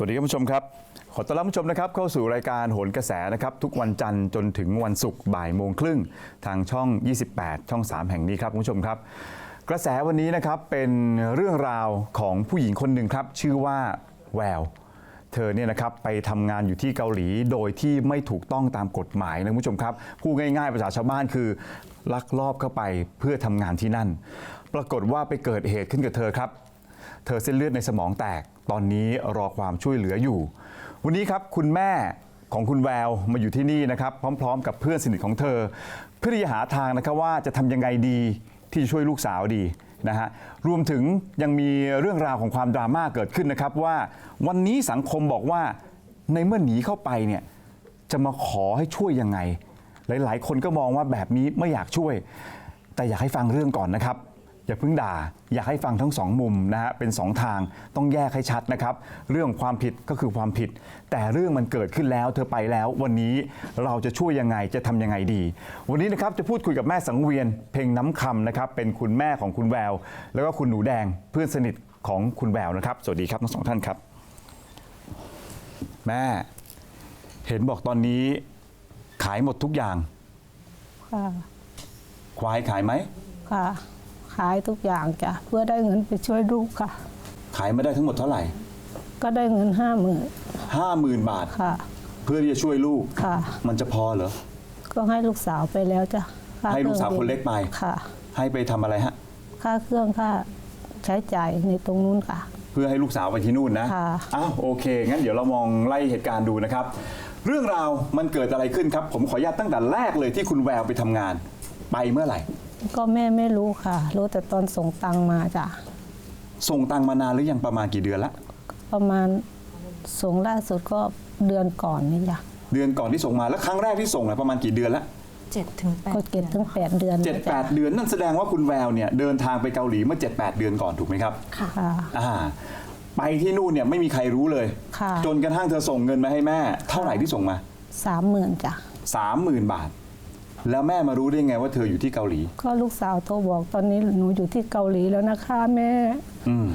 สวัสดีครับผู้ชมครับ ขอต้อนรับผู้ชมนะครับเข้าสู่รายการโหนกระแสนะครับทุกวันจันทร์จนถึงวันศุกร์บ่ายโมงครึ่งทางช่อง 28 ช่อง 3 แห่งนี้ครับคุณผู้ชมครับ กระแสวันนี้นะครับเป็นเรื่องราวของผู้หญิงคนหนึ่งครับ ชื่อว่าแวว เธอเนี่ยนะครับไปทำงานอยู่ที่เกาหลีโดยที่ไม่ถูกต้องตามกฎหมายนะคุณผู้ชมครับพูดง่ายๆภาษาชาวบ้านคือลักลอบเข้าไปเพื่อทำงานที่นั่น ปรากฏว่าไปเกิดเหตุขึ้นกับเธอครับ เธอเส้นเลือดในสมองแตก ตอนนี้รอความช่วยเหลืออยู่ วันนี้ครับคุณแม่ของคุณแววมาอยู่ที่นี่นะครับ พร้อม ๆ กับเพื่อนสนิทของเธอ เพื่อที่จะหาทางนะครับว่าจะทำยังไงดีที่จะช่วยลูกสาวดีนะฮะรวมถึงยังมีเรื่องราวของความดราม่าเกิดขึ้นนะครับว่าวันนี้สังคมบอกว่าในเมื่อหนีเข้าไปเนี่ยจะมาขอให้ช่วยยังไง หลาย ๆ คนก็มองว่าแบบนี้ไม่อยากช่วย แต่อยากให้ฟังเรื่องก่อนนะครับ อย่าเพิ่งด่า อยากให้ฟังทั้งสองมุมนะฮะเป็นสองทางต้องแยกให้ชัดนะครับ เรื่องความผิดก็คือความผิด แต่เรื่องมันเกิดขึ้นแล้ว เธอไปแล้ววันนี้เราจะช่วยยังไงจะทำยังไงดี วันนี้นะครับจะพูดคุยกับแม่สังเวียน เพ่งน้ำคำนะครับเป็นคุณแม่ของคุณแวว แล้วก็คุณหนูแดงเพื่อนสนิทของคุณแววนะครับ สวัสดีครับทั้งสองท่านครับ แม่ เห็นบอกตอนนี้ ขายหมดทุกอย่างค่ะควายขายไหมค่ะ ขายทุกอย่างจ้ะเพื่อได้เงินไปช่วยลูกค่ะ ขายไม่ได้ทั้งหมดเท่าไหร่ ก็ได้เงินห้าหมื่นห้าหมื่นบาท ค่ะ เพื่อที่จะช่วยลูก ค่ะ มันจะพอเหรอ ก็ให้ลูกสาวไปแล้วจ้ะค่ให้ลูกสาวคคนรื่องเล็กไป ค่ะ ให้ไปทำอะไรฮะ ค่าเครื่องค่าใช้จ่ายในตรงนู้นค่ะ เพื่อให้ลูกสาวไปที่นู่นนะ ค่ะ อ้าวโอเค งั้นเดี๋ยวเรามองไล่เหตุการณ์ดูนะครับ เรื่องราวมันเกิดอะไรขึ้นครับ ผมขออนุญาตตั้งแต่แรกเลยที่คุณแววไปทำงาน ไปเมื่อไหร่ ก็แม่ไม่รู้ค่ะ รู้แต่ตอนส่งตังค์มาจ้ะส่งตังค์มานานหรือยังประมาณกี่เดือนละประมาณส่งล่าสุดก็เดือนก่อนนี่จ้ะเดือนก่อนที่ส่งมาแล้วครั้งแรกที่ส่งนะประมาณกี่เดือนละเจ็ดถึงแปดก็เก็บถึงแปดเดือนเจ็ดนะแปจ้ะดเดือนนั่นแสดงว่าคุณแววเนี่ยเดินทางไปเกาหลีเมื่อ7 8เดือนก่อนถูกไหมครับค่ะค่ะอ่าไปที่นู่นเนี่ยไม่มีใครรู้เลยค่ะจนกระทั่งเธอส่งเงินมาให้แม่ เท่าไหร่ที่ส่งมาสามหมื่นจ้ะสามหมื่นบาท แล้วแม่มารู้ได้ไงว่าเธออยู่ที่เกาหลี ก็ลูกสาวโทรบอกตอนนี้หนูอยู่ที่เกาหลีแล้วนะคะแม่ อืม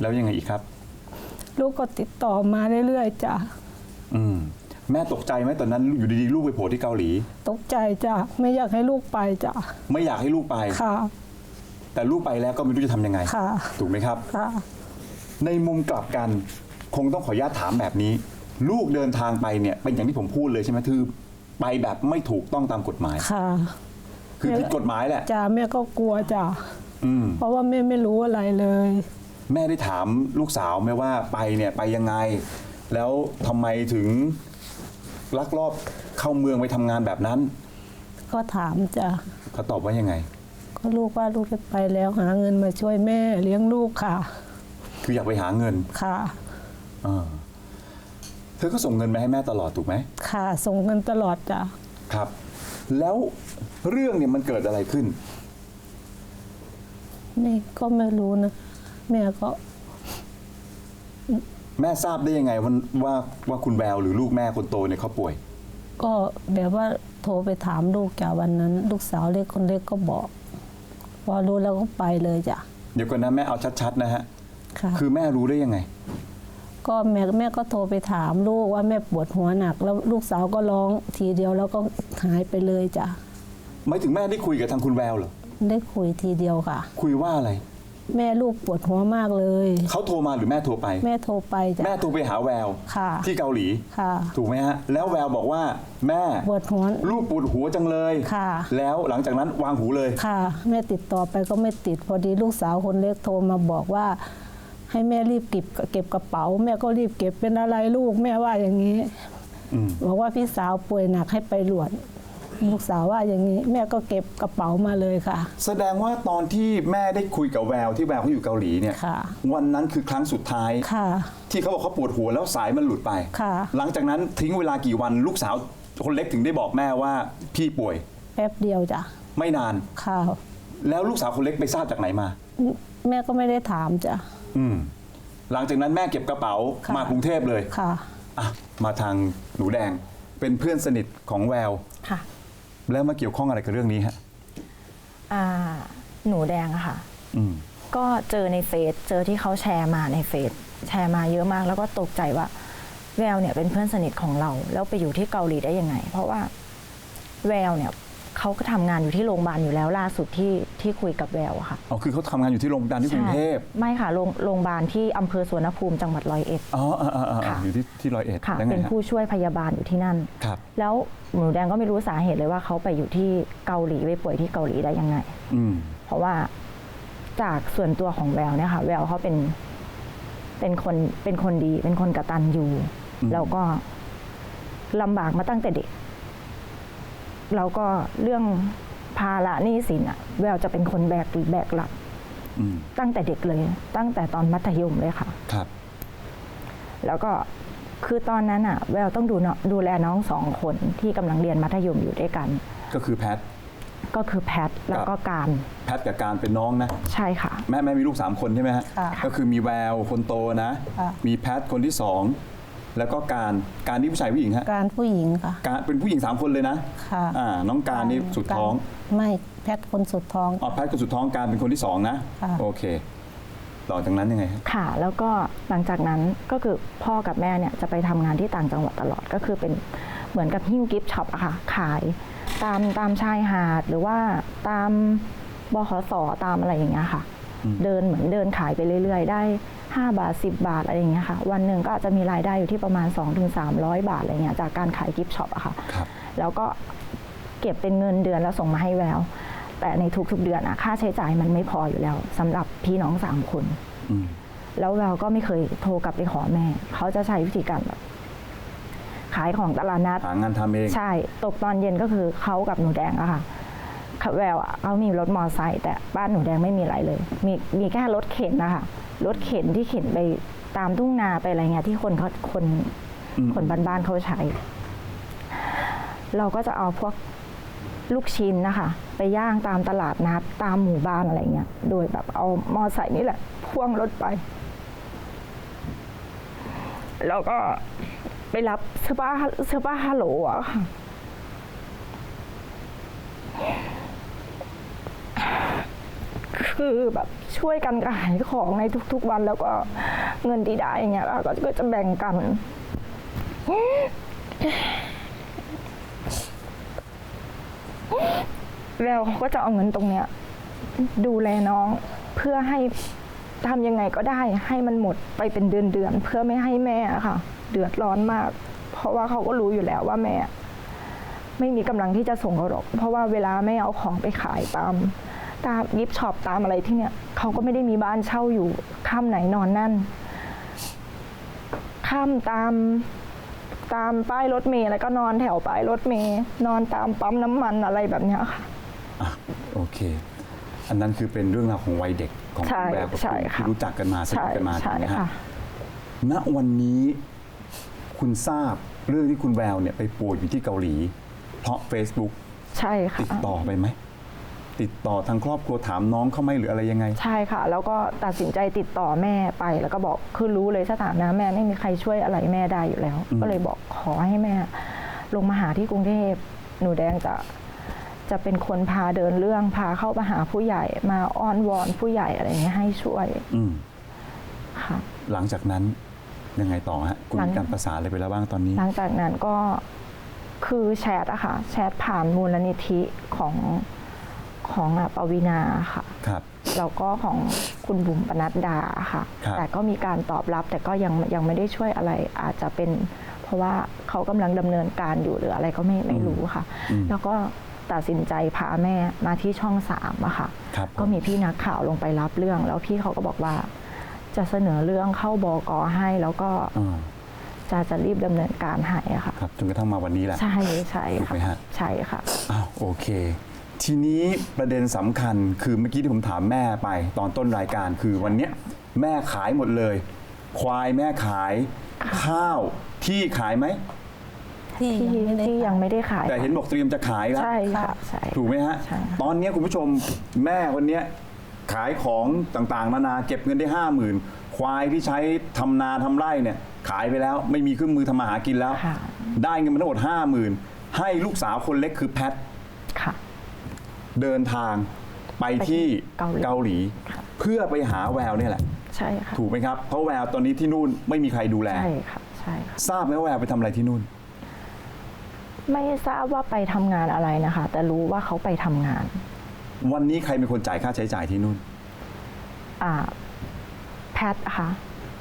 แล้วยังไงอีกครับ ลูกก็ติดต่อมาเรื่อยๆจ้ะอืมแม่ตกใจไหมตอนนั้นอยู่ดีๆลูกไปโผล่ที่เกาหลี ตกใจจ้ะไม่อยากให้ลูกไปจ้ะไม่อยากให้ลูกไป ค่ะ แต่ลูกไปแล้วก็ไม่รู้จะทำยังไง ค่ะ ถูกไหมครับ ค่ะ ในมุมกลับกัน คงต้องขออนุญาตถามแบบนี้ ลูกเดินทางไปเนี่ยเป็นอย่างที่ผมพูดเลยใช่ไหมคือ ไปแบบไม่ถูกต้องตามกฎหมาย ค่ะคือผิดกฎหมายแหละ จ้ะแม่ก็กลัวจ้ะอืม เพราะว่าแม่ไม่รู้อะไรเลย แม่ได้ถามลูกสาวไหมว่าไปเนี่ยไปยังไง แล้วทำไมถึงลักลอบเข้าเมืองไปทำงานแบบนั้นก็ถามจ้ะเขาตอบว่ายังไง ก็ลูกว่าลูกจะไปแล้วหาเงินมาช่วยแม่เลี้ยงลูกค่ะ คืออยากไปหาเงินค่ะเออ เธอก็ส่งเงินมาให้แม่ตลอดถูกไหมค่ะ ส่งเงินตลอดจ้ะครับ แล้วเรื่องเนี่ยมันเกิดอะไรขึ้น นี่ก็ไม่รู้นะ แม่ก็ แม่ทราบได้ยังไงว่าว่าว่าคุณแววหรือลูกแม่คนโตเนี่ยเขาป่วย ก็แบบว่าโทรไปถามลูกจ้ะวันนั้น ลูกสาวเล็กคนเล็กก็บอก พอรู้แล้วก็ไปเลยจ้ะเดี๋ยวก่อนนะแม่เอาชัดๆนะฮะ ค่ะ คือแม่รู้ได้ยังไง ก็แม่แม่ก็โทรไปถามลูกว่าแม่ปวดหัวหนัก แล้วลูกสาวก็ร้องทีเดียวแล้วก็หายไปเลยจ้ะไม่ถึงแม่ได้คุยกับทางคุณแววเหรอได้คุยทีเดียวค่ะ คุยว่าอะไร แม่ลูกปวดหัวมากเลย เขาโทรมาหรือแม่โทรไป แม่โทรไปจ้ะ แม่โทรไปหาแววค่ะ ที่เกาหลี ค่ะ ถูกไหมฮะ แล้วแววบอกว่า แม่ปวดหัว ลูกปวดหัวจังเลยค่ะ แล้วหลังจากนั้นวางหูเลย ค่ะ แม่ติดต่อไปก็ไม่ติดพอดีลูกสาวคนเล็กโทรมาบอกว่า ให้แม่รีบเก็บเก็บกระเป๋า แม่ก็รีบเก็บเป็นอะไรลูกแม่ว่าอย่างนี้อืมบอกว่าพี่สาวป่วยหนักให้ไปหลวดลูกสาวว่าอย่างนี้แม่ก็เก็บกระเป๋ามาเลยค่ะ แสดงว่าตอนที่แม่ได้คุยกับแววที่แววเขาอยู่เกาหลีเนี่ยค่ะวันนั้นคือครั้งสุดท้ายค่ะที่เขาบอกเขาปวดหัวแล้วสายมันหลุดไปค่ะหลังจากนั้นทิ้งเวลากี่วันลูกสาวคนเล็กถึงได้บอกแม่ว่าพี่ป่วย แป๊บเดียวจ้ะไม่นานค่ะแล้วลูกสาวคนเล็กไปทราบจากไหนมา แม่ก็ไม่ได้ถามจ้ะ อืมหลังจากนั้นแม่เก็บกระเป๋าค่ะ มากรุงเทพเลยค่ะ อะมาทางหนูแดง เป็นเพื่อนสนิทของแวว ค่ะแล้วมาเกี่ยวข้องอะไรกับเรื่องนี้ฮะ อ่าหนูแดงอะค่ะ อืม ก็เจอในเฟซเจอที่เขาแชร์มาในเฟซแชร์มาเยอะมาก แล้วก็ตกใจว่า แววเนี่ยเป็นเพื่อนสนิทของเรา แล้วไปอยู่ที่เกาหลีได้ยังไง เพราะว่าแววเนี่ย เขาก็ทำงานอยู่ที่โรงพยาบาลอยู่แล้วล่าสุดที่ที่คุยกับแววอะค่ะอ๋อคือเขาทำงานอยู่ที่โรงพยาบาลที่กรุงเทพใช่ไม่ค่ะโรงโรงพยาบาลที่อำเภอสวนภูมิจังหวัดร้อยเอ็ด อ๋อเออเออเออค่ะ อยู่ที่ที่ร้อยเอ็ดค่ะ แล้วไงเป็นฮะผู้ช่วยพยาบาลอยู่ที่นั่น ครับ แล้วหนูแดงก็ไม่รู้สาเหตุเลยว่าเขาไปอยู่ที่เกาหลีไปป่วยที่เกาหลีได้ยังไง อืม เพราะว่าจากส่วนตัวของแววเนี่ยค่ะแววเขาเป็นเป็นคนเป็นคนดี เป็นคนกระตันยูอืม แล้วก็ลำบากมาตั้งแต่เด็ก แล้วก็เรื่องภาระหนี้สินอะแววจะเป็นคนแบกแบกรับอืมตั้งแต่เด็กเลย ตั้งแต่ตอนมัธยมเลยค่ะ ครับ แล้วก็คือตอนนั้นอะแววต้องดูเนาะดูแลน้องสองคนที่กำลังเรียนมัธยมอยู่ด้วยกัน ก็คือแพท ก็คือแพทแล้วก็การแพทกับการเป็นน้องนะ ใช่ค่ะ แม่แม่มีลูก 3 คนใช่ไหมฮะ ค่ะก็คือมีแววคนโตนะ ค่ะ มีแพทคนที่สอง แล้วก็การการนี่ผู้ชายผู้หญิงฮะการผู้หญิงค่ะ การเป็นผู้หญิง3คนเลยนะค่ะอ่าน้องการนี่สุดท้องไม่แพทย์คนสุดท้องอ๋อแพทคนสุดท้องการเป็นคนที่สองนะค่ะ โอเคต่อจากนั้นยังไงฮะค่ะ แล้วก็หลังจากนั้นก็คือพ่อกับแม่เนี่ยจะไปทำงานที่ต่างจังหวัดตลอดก็คือเป็นเหมือนกับหิ้วกิฟต์ช็อปอะค่ะ ขายตามตามชายหาดหรือว่าตามบขสตามอะไรอย่างเงี้ยค่ะอืม เดินเหมือนเดินขายไปเรื่อยๆ ได้ 5 บาท 10 บาทอะไรอย่างเงี้ยค่ะ วันหนึ่งก็อาจจะมีรายได้อยู่ที่ประมาณ 2-300 บาทอะไรเงี้ยจากการขายกิฟต์ช็อปอะค่ะครับแล้วก็เก็บเป็นเงินเดือนแล้วส่งมาให้แวว แต่ในทุกๆเดือนอะค่าใช้จ่ายมันไม่พออยู่แล้วสำหรับพี่น้องสามคนอืมแล้วแววก็ไม่เคยโทรกลับไปขอแม่ เขาจะใช้วิธีการแบบขายของตลาดนัดหางานทำเอง ใช่ ตกตอนเย็นก็คือเขากับหนูแดงอะค่ะ ค่ะแววอะเขามีรถมอไซค์แต่บ้านหนูแดงไม่มีอะไรเลย มีมีแค่รถเข็นนะคะรถเข็นที่เข็นไปตามทุ่งนาไปอะไรเงี้ยที่คนเขาคนอืมคนบ้านๆเขาใช้ เราก็จะเอาพวกลูกชิ้นนะคะ ไปย่างตามตลาดนัดตามหมู่บ้านอะไรเงี้ย โดยแบบเอามอไซค์นี่แหละ พ่วงรถไป แล้วก็ไปรับเสื้อผ้าเสื้อผ้าฮัลโหลอะค่ะ คือแบบช่วยกันขายของในทุกๆวันแล้วก็เงินที่ได้อย่างเงี้ยเราก็จะแบ่งกัน แล้วเขาก็จะเอาเงินตรงเนี้ย ดูแลน้องเพื่อให้ทำยังไงก็ได้ให้มันหมดไปเป็นเดือนๆเพื่อไม่ให้แม่ค่ะ เดือดร้อนมาก เพราะว่าเขาก็รู้อยู่แล้วว่าแม่ ไม่มีกำลังที่จะส่งเขาหรอกเพราะว่าเวลาแม่เอาของไปขายตาม ตามยิปช็อปตามอะไรที่เนี่ยเขาก็ไม่ได้มีบ้านเช่าอยู่ข้ามไหนนอนนั่น ข้ามตามตามป้ายรถเมล์แล้วก็นอนแถวป้ายรถเมล์นอนตามปั๊มน้ำมันอะไรแบบเนี้ยค่ะ อะโอเค อันนั้นคือเป็นเรื่องราวของวัยเด็กของใช่คุณแววกับใช่คุณค่ะ ที่รู้จักกันมาสนิใช่ทกันมาใช่ถูกไหมฮะค่ะ ณวันนี้คุณทราบเรื่องที่คุณแววเนี่ยไปป่วยอยู่ที่เกาหลี เพราะ Facebook ใช่ติดค่ะต่อไปไหม ติดต่อทางครอบครัวถามน้องเขาไหมหรืออะไรยังไง ใช่ค่ะ แล้วก็ตัดสินใจติดต่อแม่ไป แล้วก็บอกคือรู้เลยสถานะแม่ไม่มีใครช่วยอะไรแม่ได้อยู่แล้วอืมก็เลยบอกขอให้แม่ ลงมาหาที่กรุงเทพหนูแดงจะจะเป็นคนพาเดินเรื่องพาเข้ามาหาผู้ใหญ่ มาอ้อนวอนผู้ใหญ่อะไรอย่างเงี้ยให้ช่วยอืมค่ะ หลังจากนั้นยังไงต่อฮะคุณหลัง มีการประสานอะไรไปแล้วบ้างตอนนี้ หลังจากนั้นก็คือแชทอะค่ะแชทผ่านมูลนิธิของ ของอะปวีนาค่ะ ครับ แล้วก็ของคุณบุ๋มปนัดดาค่ะ ครับ แต่ก็มีการตอบรับแต่ก็ยังยังไม่ได้ช่วยอะไร อาจจะเป็น เพราะว่าเขากำลังดำเนินการอยู่หรืออะไรก็ไม่ไม่รู้ค่ะอืมแล้วก็ตัดสินใจพาแม่มาที่ช่องสามอะค่ะ ครับก็มีพี่นักข่าวลงไปรับเรื่อง แล้วพี่เขาก็บอกว่า จะเสนอเรื่องเข้าบกให้แล้วก็อ่าจะจะรีบดำเนินการให้อะค่ะ ครับจนกระทั่งมาวันนี้แหละ ใช่ใช่ถูกค่ะไหมฮะ ใช่ค่ะ อ้าวโอเค ทีนี้ประเด็นสำคัญคือเมื่อกี้ที่ผมถามแม่ไปตอนต้นรายการคือวันเนี้ยแม่ขายหมดเลย ควายแม่ขาย ข้าวที่ขายไหม ที่ที่ยังไม่ได้ที่ยังไม่ได้ขายแต่เห็นบอกเตรียมจะขายแล้ว ใช่ค่ะใช่ ถูกไหมฮะ ใช่ค่ะ ตอนนี้คุณผู้ชมแม่คนเนี้ยขายของต่างๆนานาเก็บเงินได้ห้าหมื่นควายที่ใช้ทำนาทำไร่เนี่ยขายไปแล้วไม่มีเครื่องมือทำมาหากินแล้ว ค่ะ ได้เงินมาทั้งหมดห้าหมื่นให้ลูกสาวคนเล็กคือแพท ค่ะ เดินทางไปที่ไปที่เกาหลีเกาหลีค่ะเพื่อไปหาแววเนี่ยแหละ ใช่ค่ะ ถูกไหมครับ เพราะแววตอนนี้ที่นู่นไม่มีใครดูแล ใช่ค่ะใช่ค่ะทราบไหมว่าแววไปทำอะไรที่นู่น ไม่ทราบว่าไปทำงานอะไรนะคะ แต่รู้ว่าเขาไปทำงาน วันนี้ใครเป็นคนจ่ายค่าใช้จ่ายที่นู่น อ่า แพทย์ค่ะ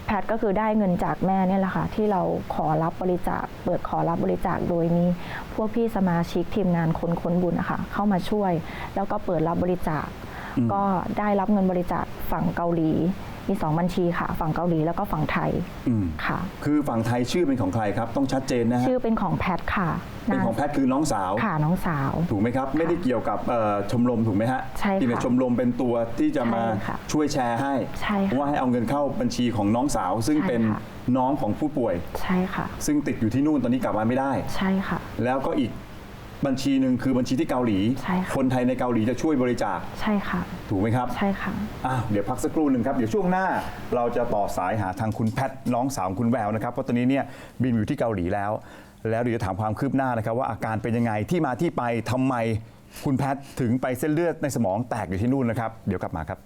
แพทก็คือได้เงินจากแม่เนี่ยแหละค่ะที่เราขอรับบริจาค เปิดขอรับบริจาคโดยมีพวกพี่สมาชิกทีมงานคนค้นบุญนะคะเข้ามาช่วย แล้วก็เปิดรับบริจาค ก็ได้รับเงินบริจาคฝั่งเกาหลี มีสองบัญชีค่ะ ฝั่งเกาหลีแล้วก็ฝั่งไทยอืมค่ะ คือฝั่งไทยชื่อเป็นของใครครับ ต้องชัดเจนนะฮะชื่อเป็นของแพทย์ค่ะเป็นของแพทย์คือน้องสาว ค่ะน้องสาว ถูกไหมครับ ไม่ได้เกี่ยวกับเอ่อชมรมถูกไหมฮะใช่ค่ะที่เป็นชมรมเป็นตัวที่จะมาใช่ค่ะช่วยแชร์ให้ ใช่ค่ะว่าให้เอาเงินเข้าบัญชีของน้องสาว ซึ่งใช่เป็นค่ะ น้องของผู้ป่วย ใช่ค่ะ ซึ่งติดอยู่ที่นู่นตอนนี้กลับมาไม่ได้ ใช่ค่ะ แล้วก็อีก บัญชีหนึ่งคือบัญชีที่เกาหลี ใช่ค่ะ คนไทยในเกาหลีจะช่วยบริจาคใช่ค่ะ ถูกไหมครับ ใช่ค่ะอ้าวเดี๋ยวพักสักครู่หนึ่งครับ เดี๋ยวช่วงหน้าเราจะต่อสายหาทางคุณแพทน้องสาวของคุณแววนะครับเพราะตอนนี้เนี่ยบินอยู่ที่เกาหลีแล้ว แล้วเดี๋ยวจะถามความคืบหน้านะครับ ว่าอาการเป็นยังไงที่มาที่ไปทำไมคุณแพทถึงไปเส้นเลือดในสมองแตกอยู่ที่นู่นนะครับ เดี๋ยวกลับมาครับ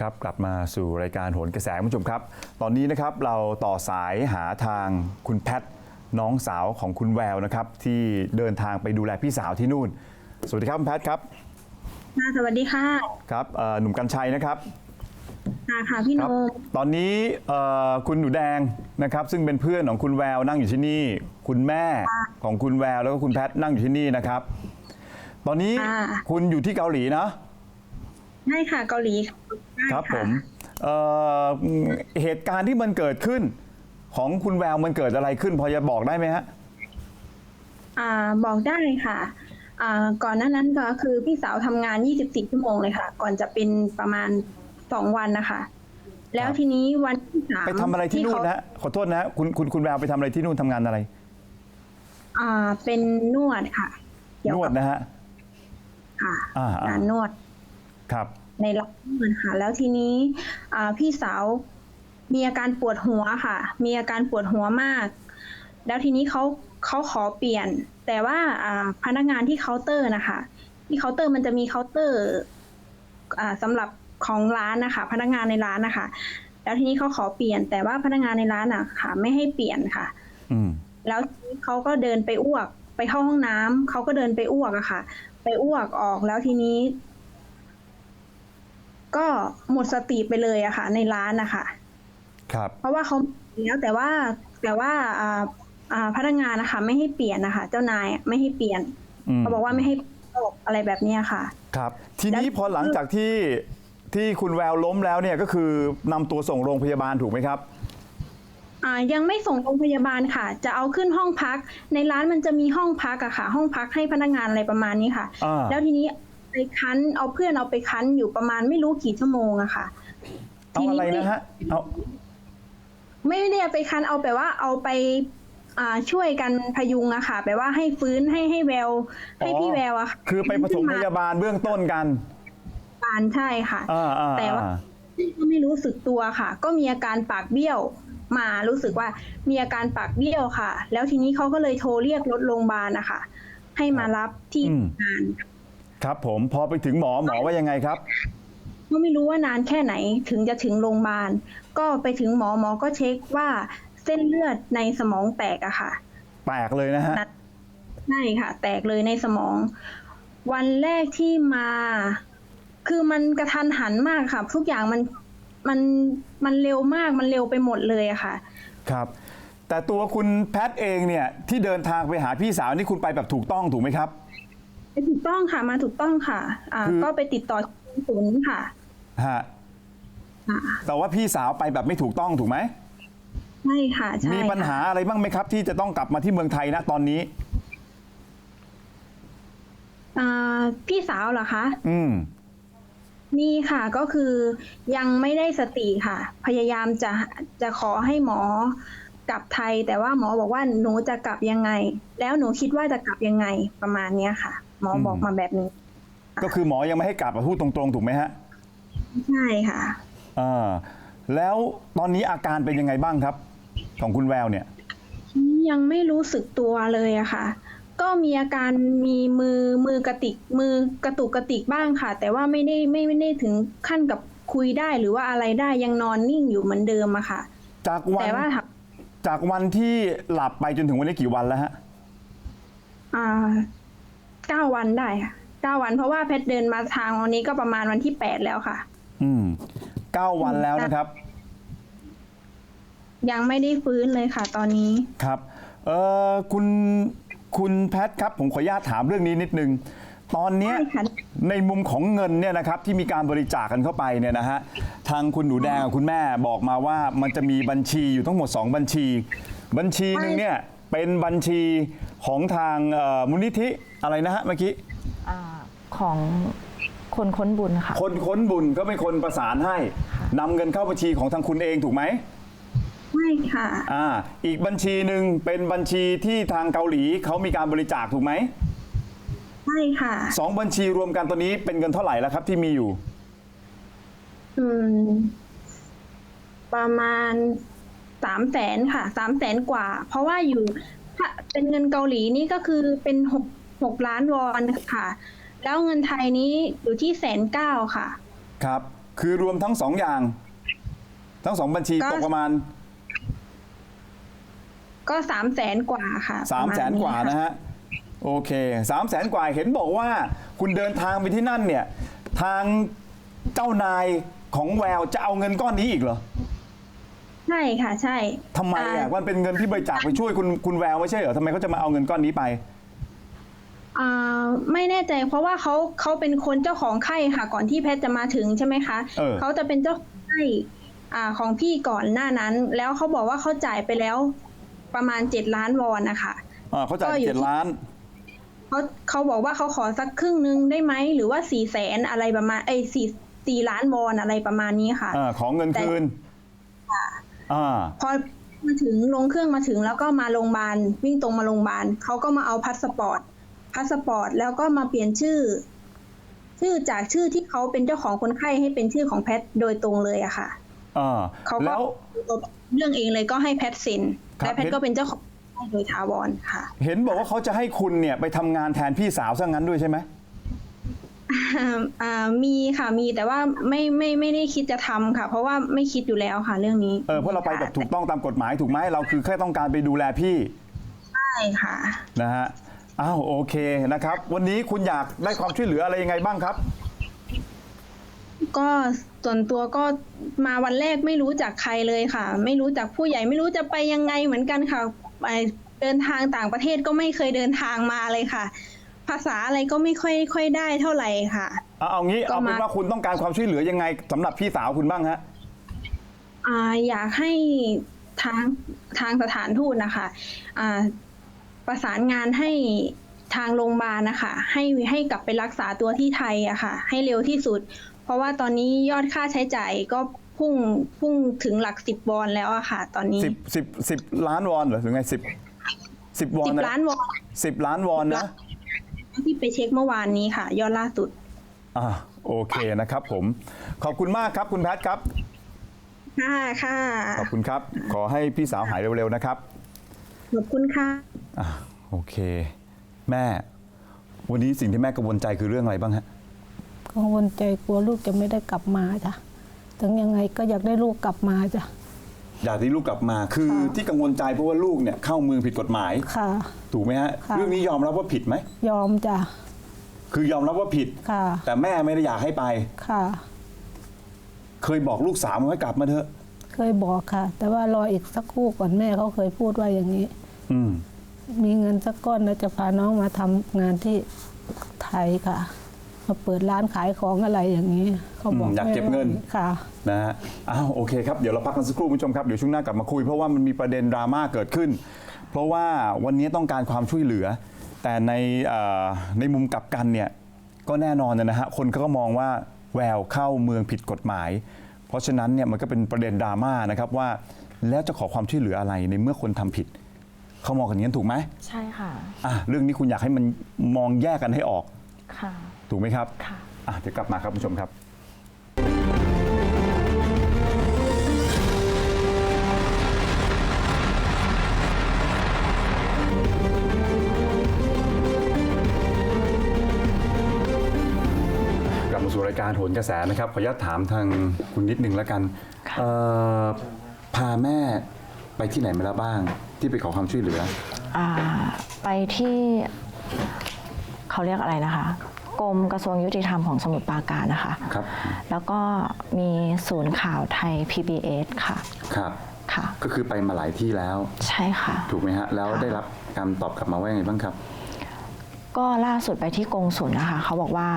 ครับกลับมาสู่รายการโหนกระแสคุณผู้ชมครับ ตอนนี้นะครับเราต่อสายหาทางคุณแพทน้องสาวของคุณแววนะครับ ที่เดินทางไปดูแลพี่สาวที่นู่น สวัสดีครับคุณแพทครับค่ะสวัสดีค่ะครับเอ่อหนุ่มกัญชัยนะครับค่ะค่ะพี่คโนรับตอนนี้เอ่อคุณหนูแดงนะครับ ซึ่งเป็นเพื่อนของคุณแววนั่งอยู่ที่นี่ คุณแม่ของคุณแววแล้วก็คุณแพทนั่งอยู่ที่นี่นะครับ ตอนนี้ค่ะคุณอยู่ที่เกาหลีนะ ใช่ค่ะเกาหลีได้ ครับะผมเอ่อเหตุการณ์ที่มันเกิดขึ้น ของคุณแววมันเกิดอะไรขึ้น พอจะบอกได้ไหมฮะอ่าบอกได้ค่ะอ่าก่อนหน้านั้นก็คือพี่สาวทำงาน 24 ชั่วโมงเลยค่ะ ก่อนจะเป็นประมาณ 2 วันนะคะ แล้วทีนี้วันที่สามไปทำอะไรที่นู่นเขานะฮะขอโทษนะฮะคุณคุณคุณแววไปทำอะไรที่นู่นทำงานอะไร อ่าเป็นนวดค่ะเกี่ยนวดกับนะฮะ ค่ะอ่าอ่าการนวด ครับ ในร้านนวดค่ะ แล้วทีนี้อ่าพี่สาวมีอาการปวดหัวค่ะ มีอาการปวดหัวมาก แล้วทีนี้เขาเขาขอเปลี่ยน แต่ว่าอ่าพนักงานที่เคาน์เตอร์นะคะ ที่เคาน์เตอร์มันจะมีเคาน์เตอร์อ่าสำหรับของร้านนะคะ พนักงานในร้านนะคะ แล้วทีนี้เขาขอเปลี่ยน แต่ว่าพนักงานในร้านอะค่ะ ไม่ให้เปลี่ยนค่ะ อืมแล้วเขาก็เดินไปอ้วกไปเข้าห้องน้ำเขาก็เดินไปอ้วกอะค่ะ ไปอ้วกออกแล้วทีนี้ ก็หมดสติไปเลยอะค่ะ ในร้านนะคะครับ เพราะว่าเขาแล้วแต่ว่าแต่ว่าอ่าอ่าพนักงานนะคะ ไม่ให้เปลี่ยนนะคะ เจ้านายอะไม่ให้เปลี่ยนมเขาบอกว่าไม่ให้โรคอะไรแบบเนี้ยค่ะ ครับ ทีนี้แล้วพอหลังจากที่ที่คุณแววล้มแล้วเนี่ยก็คือนำตัวส่งโรงพยาบาลถูกไหมครับอ่ายังไม่ส่งโรงพยาบาลค่ะ จะเอาขึ้นห้องพัก ในร้านมันจะมีห้องพักอะค่ะ ห้องพักให้พนักงานอะไรประมาณนี้ค่ะอ่าแล้วทีนี้ไป คั้น เอาเพื่อนเอาไปคั้นอยู่ประมาณไม่รู้กี่ชั่วโมงอะค่ะเอาอะไรนะฮะเอาไม่ได้เอาไปคั้นเอาแบบว่าเอาไปอ่าช่วยกันพยุงอะค่ะแปลว่าให้ฟื้นให้ให้แวว ให้พี่แววอะะคือไปปฐมพยาบาลเบื้องต้นกันบาลใช่ค่ะอ่าอ่าแต่ว่าอ่าก็ไม่รู้สึกตัวค่ะ ก็มีอาการปากเบี้ยวมารู้สึกว่ามีอาการปากเบี้ยวค่ะ แล้วทีนี้เขาก็เลยโทรเรียกรถโรงพยาบาลนะคะให้มารับที่งาน ครับผมพอไปถึงหมอหมอว่ายังไงครับ ก็ไม่รู้ว่านานแค่ไหนถึงจะถึงโรงพยาบาล ก็ไปถึงหมอหมอก็เช็คว่าเส้นเลือดในสมองแตกอะค่ะ แตกเลยนะฮะนัดใช่ค่ะ แตกเลยในสมอง วันแรกที่มา คือมันกระทันหันมากค่ะ ทุกอย่างมันมันมันเร็วมากมันเร็วไปหมดเลยอะค่ะ ครับ แต่ตัวคุณแพทย์เองเนี่ยที่เดินทางไปหาพี่สาวนี่คุณไปแบบถูกต้องถูกไหมครับ ถูกต้องค่ะมาถูกต้องค่ะ อ่า คือ ก็ไปติดต่อศูนย์ค่ะฮะอ่าแต่ว่าพี่สาวไปแบบไม่ถูกต้องถูกไหม ใช่ค่ะใช่มีปัญหาค่ะอะไรบ้างไหมครับ ที่จะต้องกลับมาที่เมืองไทยนะตอนนี้ อ่าพี่สาวเหรอคะ อืม มีค่ะก็คือยังไม่ได้สติค่ะ พยายามจะจะขอให้หมอกลับไทย แต่ว่าหมอบอกว่าหนูจะกลับยังไง แล้วหนูคิดว่าจะกลับยังไงประมาณเนี้ยค่ะ หมอบอกมาแบบนี้ ก็คือหมอยังไม่ให้กลับมาพูดตรงๆ ถูกไหมฮะใช่ค่ะอ่าแล้วตอนนี้อาการเป็นยังไงบ้างครับ ของคุณแววเนี่ย ยังไม่รู้สึกตัวเลยอะค่ะ ก็มีอาการมีมือมือกระติกมือกระตุกกระติกบ้างค่ะ แต่ว่าไม่ได้ไม่ไม่ได้ถึงขั้นกับคุยได้หรือว่าอะไรได้ยังนอนนิ่งอยู่เหมือนเดิมอะค่ะ จากวันแต่ว่าถ้าจากวันที่หลับไปจนถึงวันนี้กี่วันแล้วฮะ อ่า เก้าวันได้ค่ะเก้าวันเพราะว่าแพทย์เดินมาทางวันนี้ก็ประมาณวันที่แปดแล้วค่ะ อืมเก้าวันแล้วนะครับ ยังไม่ได้ฟื้นเลยค่ะ ตอนนี้ครับ เออคุณคุณแพทครับ ผมขออนุญาตถามเรื่องนี้นิดนึง ตอนเนี้ยได้ค่ะในมุมของเงินเนี่ยนะครับที่มีการบริจาคกันเข้าไปเนี่ยนะฮะทางคุณหนูแดงกับคุณแม่บอกมาว่ามันจะมีบัญชีอยู่ทั้งหมด 2 บัญชี บัญชีหนึ่งเนี่ย เป็นบัญชีของทางเอ่อมูลนิธิอะไรนะฮะเมื่อกี้ อาของคนค้นบุญค่ะ คนค้นบุญก็เป็นคนประสานให้นำเงินเข้าบัญชีของทางคุณเองถูกไหมไม่ค่ะ อ่าอีกบัญชีหนึ่งเป็นบัญชีที่ทางเกาหลีเขามีการบริจาคถูกไหมไม่ค่ะ สองบัญชีรวมกันตอนนี้เป็นเงินเท่าไหร่แล้วครับที่มีอยู่ อืม ประมาณ สามแสนค่ะสามแสนกว่า เพราะว่าอยู่ถ้าเป็นเงินเกาหลีนี่ก็คือเป็นหกหกล้านวอนค่ะ แล้วเงินไทยนี้อยู่ที่แสนเก้าค่ะ ครับ คือรวมทั้งสองอย่าง ทั้งสองบัญชีก็ ตกประมาณก็สามแสนกว่าค่ะ3ามประแสณนกว่าค่นะฮะโอเค3ามแสนกว่าเห็นบอกว่า คุณเดินทางไปที่นั่นเนี่ย ทางเจ้านายของแววจะเอาเงินก้อนนี้อีกเหรอ ใช่ค่ะใช่ทำไมอะามันเป็นเงินที่บริจาคไปช่วยคุณคุณแววไม่ใช่เหรอทำไมเขาจะมาเอาเงินก้อนนี้ไป อ่าไม่แน่ใจเพราะว่าเขาเขาเป็นคนเจ้าของไข้ค่ะ ก่อนที่แพทย์จะมาถึงใช่ไหมคะเออ จะเป็นเจ้าของไข้อ่าของพี่ก่อนหน้านั้น แล้วเขาบอกว่าเขาจ่ายไปแล้วประมาณเจ็ดล้านวอนนะคะอ่าเขาจ่ายก็อยู่เจ็ดที่ล้าน เขาเขาบอกว่าเขาขอสักครึ่งนึงได้ไหมหรือว่าสี่แสนอะไรประมาณไอ้สี่สี่ล้านวอนอะไรประมาณนี้ค่ะ อ่า ของเงินคืน อ่าพอมาถึงลงเครื่องมาถึงแล้วก็มาโรงพยาบาลวิ่งตรงมาโรงพยาบาลเขาก็มาเอาพาสปอร์ตพาสปอร์ตแล้วก็มาเปลี่ยนชื่อ ชื่อจากชื่อที่เขาเป็นเจ้าของคนไข้ให้เป็นชื่อของแพทย์โดยตรงเลยอะค่ะอ่าเขาก็แล้วเรื่องเองเลยก็ให้แพทย์เซ็นครับและแพทย์ก็เป็นเจ้าของไข้โดยถาวรค่ะ เห็นบอกว่าเขาจะให้คุณเนี่ยไปทำงานแทนพี่สาวซะงั้นด้วยใช่ไหม อ่าอ่ามีค่ะมีแต่ว่าไม่ไม่ไม่ได้คิดจะทำค่ะ เพราะว่าไม่คิดอยู่แล้วค่ะ เรื่องนี้เออเพราะเราไปแบบถูกต้องตามกฎหมายถูกไหมเราคือแค่ต้องการไปดูแลพี่ใช่ค่ะ นะฮะอ้าวโอเคนะครับ วันนี้คุณอยากได้ความช่วยเหลืออะไรยังไงบ้างครับ ก็ส่วนตัวก็มาวันแรกไม่รู้จักใครเลยค่ะ ไม่รู้จักผู้ใหญ่ไม่รู้จะไปยังไงเหมือนกันค่ะไปเดินทางต่างประเทศก็ไม่เคยเดินทางมาเลยค่ะ ภาษาอะไรก็ไม่ค่อยค่อยได้เท่าไหร่ค่ะ เอาเอางี้ก็เอาเป็นมา ว่าคุณต้องการความช่วยเหลือยังไงสำหรับพี่สาวคุณบ้างฮะ อ่าอยากให้ทางทางสถานทูตนะคะอ่าประสานงานให้ทางโรงพยาบาลนะคะ ให้ให้กลับไปรักษาตัวที่ไทยอะค่ะ ให้เร็วที่สุด เพราะว่าตอนนี้ยอดค่าใช้จ่ายก็พุ่งพุ่งถึงหลักสิบวอนแล้วอะค่ะ ตอนนี้สิบสิบสิบล้านวอนเหรอหรือไงสิบสิบวอนสิบนะล้านวอนสิบล้านวอนนะ ที่ไปเช็คเมื่อวานนี้ค่ะ ยอดล่าสุด อ่าโอเคนะครับผม ขอบคุณมากครับคุณแพทย์ครับ ค่ะค่ะ ขอบคุณครับ ขอให้พี่สาวหายเร็วๆนะครับขอบคุณค่ะ อ่าโอเค แม่ วันนี้สิ่งที่แม่กังวลใจคือเรื่องอะไรบ้างฮะ กังวลใจกลัวลูกจะไม่ได้กลับมาจ้ะ ถึงยังไงก็อยากได้ลูกกลับมาจ้ะ อยากที่ลูกกลับมาคือค่ะที่กังวลใจเพราะว่าลูกเนี่ยเข้าเมืองผิดกฎหมายค่ะ ถูกไหมฮะค่ะ เรื่องนี้ยอมรับว่าผิดไหมยอมจ้ะคือยอมรับว่าผิด ค่ะ แต่แม่ไม่ได้อยากให้ไป ค่ะ เคยบอกลูกสาวมันให้กลับมาเถอะ เคยบอกค่ะ แต่ว่ารออีกสักครู่ก่อนแม่เขาเคยพูดว่าอย่างนี้ อืม มีเงินสักก้อนแล้วจะพาน้องมาทำงานที่ไทยค่ะ มาเปิดร้านขายของอะไรอย่างนี้ เขาบอกอืมอยากเก็บเงิน ค่ะ นะฮะอ้าวโอเคครับ เดี๋ยวเราพักกันสักครู่คุณผู้ชมครับ เดี๋ยวช่วงหน้ากลับมาคุย เพราะว่ามันมีประเด็นดราม่าเกิดขึ้น เพราะว่าวันนี้ต้องการความช่วยเหลือ แต่ในเอ่อในมุมกลับกันเนี่ยก็แน่นอนนะฮะคนเขาก็มองว่าแววเข้าเมืองผิดกฎหมาย เพราะฉะนั้นเนี่ยมันก็เป็นประเด็นดราม่านะครับว่าแล้วจะขอความช่วยเหลืออะไรในเมื่อคนทำผิดเขามองกันอย่างนั้นถูกไหม ใช่ค่ะ อะเรื่องนี้คุณอยากให้มันมองแยกกันให้ออก ค่ะ ถูกไหมครับค่ะ อะเดี๋ยวกลับมาครับคุณผู้ชมครับ กลับมาสู่รายการโหนกระแสนะครับ ขออนุญาตถามทางคุณนิดนึงแล้วกันเอ่อพาแม่ไปที่ไหนมาแล้วบ้าง ที่ไปขอความช่วยเหลือ อ่าไปที่เขาเรียกอะไรนะคะ กรมกระทรวงยุติธรรมของสมุทรปราการนะคะ ครับ แล้วก็มีศูนย์ข่าวไทย PBS ค่ะ ครับ ค่ะ ก็คือไปมาหลายที่แล้ว ใช่ค่ะ ถูกไหมฮะ แล้วได้รับการตอบกลับมาว่ายังไงบ้างครับ ก็ล่าสุดไปที่กงสุลนะคะ เขาบอกว่า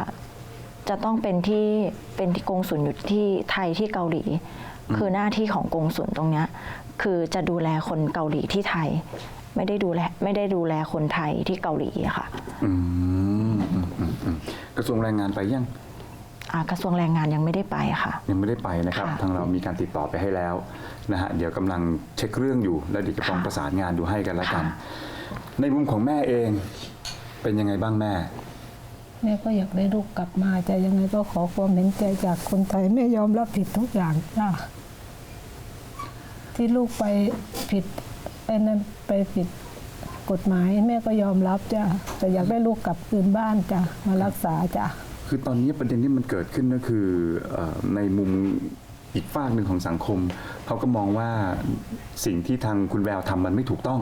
จะต้องเป็นที่เป็นที่กงสุลอยู่ที่ไทยที่เกาหลี คือหน้าที่ของกงสุลตรงเนี้ยคือจะดูแลคนเกาหลีที่ไทย ไม่ได้ดูแลไม่ได้ดูแลคนไทยที่เกาหลีอะค่ะ อืมอืมอืมอืม กระทรวงแรงงานไปยังอ่ากระทรวงแรงงานยังไม่ได้ไปค่ะ ยังไม่ได้ไปนะครับ ค่ะทางเรามีการติดต่อไปให้แล้วนะฮะเดี๋ยวกำลังเช็คเรื่องอยู่ แล้วเดี๋ยวจะลองค่ะประสานงานดูให้กันแล้วกัน ค่ะ ในมุมของแม่เอง เป็นยังไงบ้างแม่ แม่ก็อยากได้ลูกกลับมาจะยังไงก็ขอความเห็นใจจากคนไทยแม่ยอมรับผิดทุกอย่างจ้าที่ลูกไปผิดไอ้นั่นไปผิด กฎหมายแม่ก็ยอมรับจ้ะแต่อยากได้ลูกกลับคืนบ้านจ้ะมารักษาจ้ะคือตอนนี้ประเด็นที่มันเกิดขึ้นก็คือเอ่อในมุมอีกฝากหนึ่งของสังคมเขาก็มองว่าสิ่งที่ทางคุณแววทำมันไม่ถูกต้อง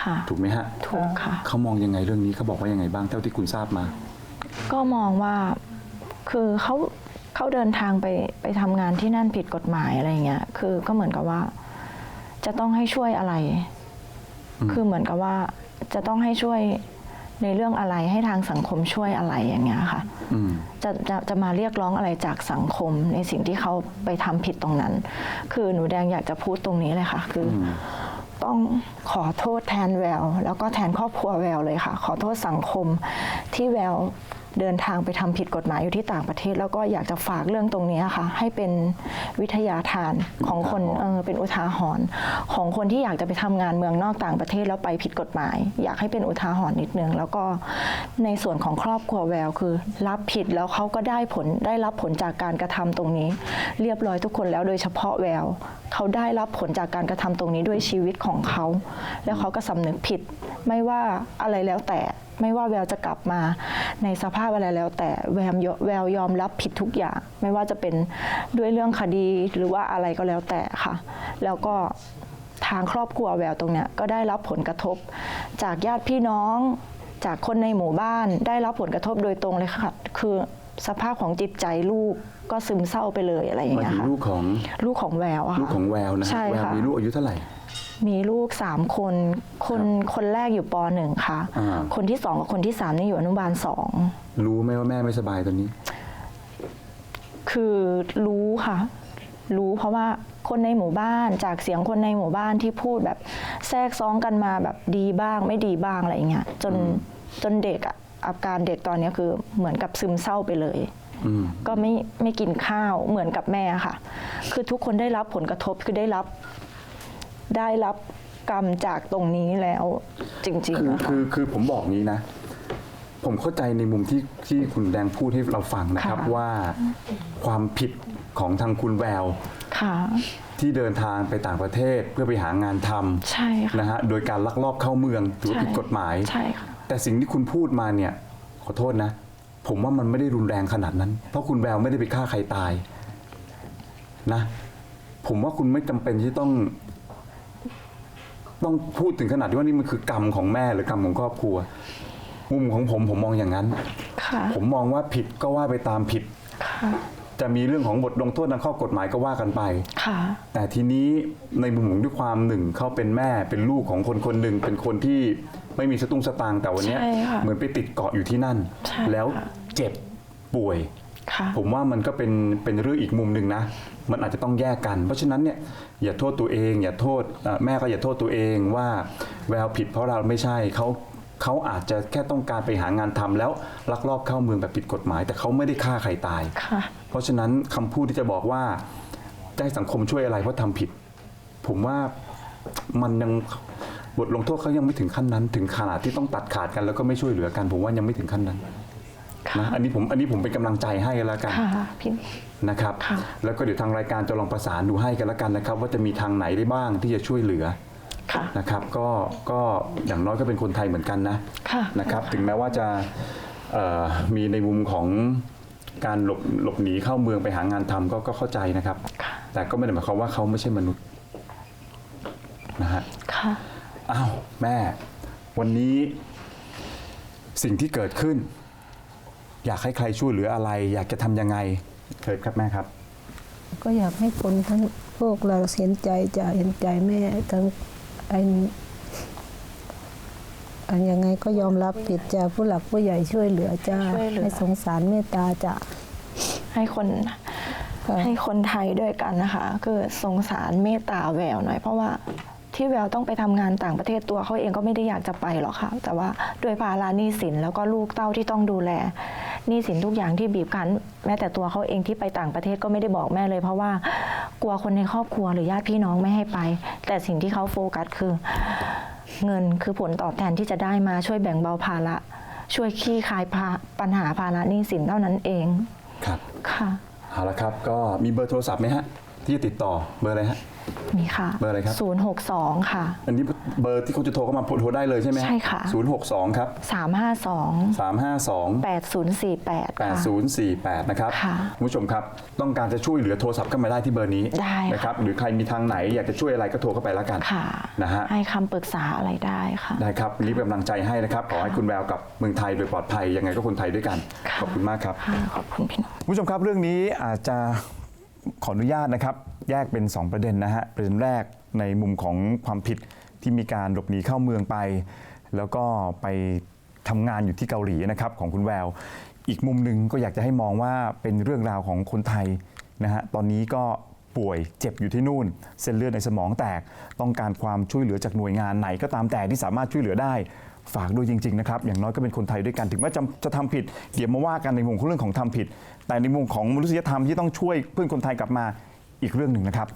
ค่ะ ถูกไหมฮะถูกค่ะ เขามองยังไงเรื่องนี้เขาบอกว่ายังไงบ้างเท่าที่คุณทราบมา ก็มองว่าคือเขาเขาเดินทางไปไปทำงานที่นั่นผิดกฎหมายอะไรเงี้ยคือก็เหมือนกับว่า จะต้องให้ช่วยอะไร อืม คือเหมือนกับว่า จะต้องให้ช่วยในเรื่องอะไรให้ทางสังคมช่วยอะไรอย่างเงี้ยค่ะอืมจะจะจะมาเรียกร้องอะไรจากสังคมในสิ่งที่เขาไปทำผิดตรงนั้น คือหนูแดงอยากจะพูดตรงนี้เลยค่ะ คืออมต้องขอโทษแทนแวว แล้วก็แทนครอบครัวแววเลยค่ะ ขอโทษสังคมที่แวว เดินทางไปทำผิดกฎหมายอยู่ที่ต่างประเทศ แล้วก็อยากจะฝากเรื่องตรงนี้ค่ะ ให้เป็นวิทยาทานของคนเออเป็นอุทาหรณ์ของคนที่อยากจะไปทำงานเมืองนอกต่างประเทศแล้วไปผิดกฎหมาย อยากให้เป็นอุทาหรณ์นิดนึงแล้วก็ในส่วนของครอบครัวแววคือ รับผิดแล้วเขาก็ได้ผลได้รับผลจากการกระทำตรงนี้ เรียบร้อยทุกคนแล้วโดยเฉพาะแววเขาได้รับผลจากการกระทำตรงนี้ด้วยชีวิตของเขา แล้วเขาก็สำนึกผิดไม่ว่าอะไรแล้วแต่ ไม่ว่าแววจะกลับมาในสภาพอะไรแล้ว แต่แวมยแววยอมรับผิดทุกอย่าง ไม่ว่าจะเป็นด้วยเรื่องคดีหรือว่าอะไรก็แล้วแต่ค่ะ แล้วก็ทางครอบครัวแววตรงเนี้ยก็ได้รับผลกระทบ จากญาติพี่น้อง จากคนในหมู่บ้านได้รับผลกระทบโดยตรงเลยค่ะ คือสภาพของจิตใจลูกก็ซึมเศร้าไปเลยอะไรอย่างหมายเงี้ยถึงค่ะลูกของลูกของแววอะค่ะลูกของแววนะฮะใช่แววค่ะมีลูกอายุเท่าไหร่ มีลูกสามคน คนคนแรกอยู่ปหนึ่งค่ะ อ่า คนที่สองกับคนที่สามนี่อยู่อนุบาลสอง รู้ไหมว่าแม่ไม่สบายตอนนี้ คือรู้ค่ะ รู้เพราะว่าคนในหมู่บ้านจากเสียงคนในหมู่บ้านที่พูดแบบแทรกซ้องกันมาแบบดีบ้าง ไม่ดีบ้างอะไรอย่างเงี้ยจนจนเด็กอะอาการเด็กตอนเนี้ยคือเหมือนกับซึมเศร้าไปเลย อืม ก็ไม่ไม่กินข้าวเหมือนกับแม่ค่ะ คือทุกคนได้รับผลกระทบคือได้รับ ได้รับกรรมจากตรงนี้แล้วจริงคือๆนะคืคะอคือผมบอกงี้นะ ผมเข้าใจในมุมที่ที่คุณแดงพูดให้เราฟังนะครับค่ะ ว่าความผิดของทางคุณแวว ค่ะ ที่เดินทางไปต่างประเทศเพื่อไปหางานทใช่ค่ะำนะฮะโดยการลักลอบเข้าเมืองถือว่าใช่ผิดกฎหมาย ใช่ค่ะ แต่สิ่งที่คุณพูดมาเนี่ย ขอโทษนะ ผมว่ามันไม่ได้รุนแรงขนาดนั้น เพราะคุณแววไม่ได้ไปฆ่าใครตายนะ ผมว่าคุณไม่จำเป็นที่ต้อง ต้องพูดถึงขนาดที่ว่านี่มันคือกรรมของแม่หรือกรรมของครอบครัว มุมของผมผมมองอย่างนั้น ค่ะ ผมมองว่าผิดก็ว่าไปตามผิด ค่ะ จะมีเรื่องของบทลงโทษทางข้อกฎหมายก็ว่ากันไป ค่ะ แต่ทีนี้ในมุมของด้วยความหนึ่งเขาเป็นแม่เป็นลูกของคนคนหนึ่งเป็นคนที่ไม่มีสตุ้งสตางค์แต่วันเนี้ยใช่ค่ะเหมือนไปติดเกาะอยู่ที่นั่น ใช่แล้วค่ะ เจ็บป่วย ค่ะ ผมว่ามันก็เป็นเป็นเรื่องอีกมุมหนึ่งนะ มันอาจจะต้องแยกกัน เพราะฉะนั้นเนี่ยอย่าโทษตัวเอง อย่าโทษเอ่อแม่ก็อย่าโทษตัวเองว่าแววผิดเพราะเราไม่ใช่เขาเขาอาจจะแค่ต้องการไปหางานทำแล้วลักลอบเข้าเมืองแบบผิดกฎหมาย แต่เขาไม่ได้ฆ่าใครตายค่ะเพราะฉะนั้นคำพูดที่จะบอกว่าจะให้สังคมช่วยอะไรเพราะทำผิด ผมว่ามันยังบทลงโทษเขายังไม่ถึงขั้นนั้น ถึงขนาดที่ต้องตัดขาดกันแล้วก็ไม่ช่วยเหลือกัน ผมว่ายังไม่ถึงขั้นนั้นค่ะ นะอันนี้ผมอันนี้ผมเป็นกำลังใจให้กันแล้วกันค่ะพี่ นะครับค่ะ แล้วก็เดี๋ยวทางรายการจะลองประสานดูให้กันแล้วกันนะครับ ว่าจะมีทางไหนได้บ้างที่จะช่วยเหลือค่ะ นะครับก็ก็อย่างน้อยก็เป็นคนไทยเหมือนกันนะค่ะนะครับถึงแม้ว่าจะเอ่อมีในมุมของการหลบหลบหนีเข้าเมืองไปหางานทำก็ก็เข้าใจนะครับแต่ก็ไม่ได้หมายความว่าเขาไม่ใช่มนุษย์นะฮะ ค่ะ อ้าว แม่ วันนี้สิ่งที่เกิดขึ้น อยากให้ใครช่วยเหลืออะไร อยากจะทำยังไงเกิดครับแม่ครับ ก็อยากให้คนทั้งพวกเราเห็นใจจะเห็นใจแม่ทั้งไอ้อันยังไงก็ยอมรับผิดจะผู้หลักผู้ใหญ่ช่วยเหลือจ้าช่วยเหลือ ให้สงสารเมตตาจะให้คนค่ะ ให้คนไทยด้วยกันนะคะ คือสงสารเมตตาแววหน่อย เพราะว่าที่แววต้องไปทำงานต่างประเทศตัวเขาเองก็ไม่ได้อยากจะไปหรอกค่ะ แต่ว่าด้วยภาระหนี้สินแล้วก็ลูกเต้าที่ต้องดูแล หนี้สินทุกอย่างที่บีบคั้น แม้แต่ตัวเขาเองที่ไปต่างประเทศก็ไม่ได้บอกแม่เลย เพราะว่ากลัวคนในครอบครัวหรือญาติพี่น้องไม่ให้ไป แต่สิ่งที่เขาโฟกัสคือ เงินคือผลตอบแทนที่จะได้มาช่วยแบ่งเบาภาระช่วยคลี่คลายภาปัญหาภาระหนี้สินเท่านั้นเองครับค่ะเอาละครับก็มีเบอร์โทรศัพท์ไหมฮะที่จะติดต่อเบอร์อะไรฮะ มีค่ะเบอร์อะไรครับ062ค่ะ อันนี้เบอร์ที่เขาจะโทรเข้ามาโทรได้เลยใช่ไหมฮใช่ค่ะศูนย์หกสองครับ352สามห้าสอง8048ค่ะ 8048 นะครับค่ะคุณผู้ชมครับ ต้องการจะช่วยเหลือโทรศัพท์เข้ามาได้ที่เบอร์นี้ได้ค่ะ นะครับหรือใครมีทางไหนอยากจะช่วยอะไรก็โทรเข้าไปแล้วกันค่ะ นะฮะให้คำปรึกษาอะไรได้ค่ะ ได้ครับวันนี้เป็นกำลังใจให้นะครับขอให้คุณแววกลับเมืองไทยโดยปลอดภัยยังไงก็คนไทยด้วยกัน ค่ะ ขอบคุณมากครับ ค่ะ ขอบคุณพี่น้องคุณผู้ชมครับเรื่องนี้อาจจะ ขออนุญาตนะครับ แยกเป็น 2 ประเด็นนะฮะประเด็นแรกในมุมของความผิดที่มีการหลบหนีเข้าเมืองไป แล้วก็ไปทำงานอยู่ที่เกาหลีนะครับของคุณแวว อีกมุมหนึ่งก็อยากจะให้มองว่าเป็นเรื่องราวของคนไทยนะฮะตอนนี้ก็ป่วยเจ็บอยู่ที่นู่น เส้นเลือดในสมองแตก ต้องการความช่วยเหลือจากหน่วยงานไหนก็ตามแต่ที่สามารถช่วยเหลือได้ ฝากด้วยจริงๆนะครับอย่างน้อยก็เป็นคนไทยด้วยกันถึงแม้จะจะทำผิดเดี๋ยวมาว่ากันในมุมของเรื่องของทำผิด แต่ในมุมของมนุษยธรรมที่ต้องช่วยเพื่อนคนไทยกลับมาอีกเรื่องหนึ่งนะครับ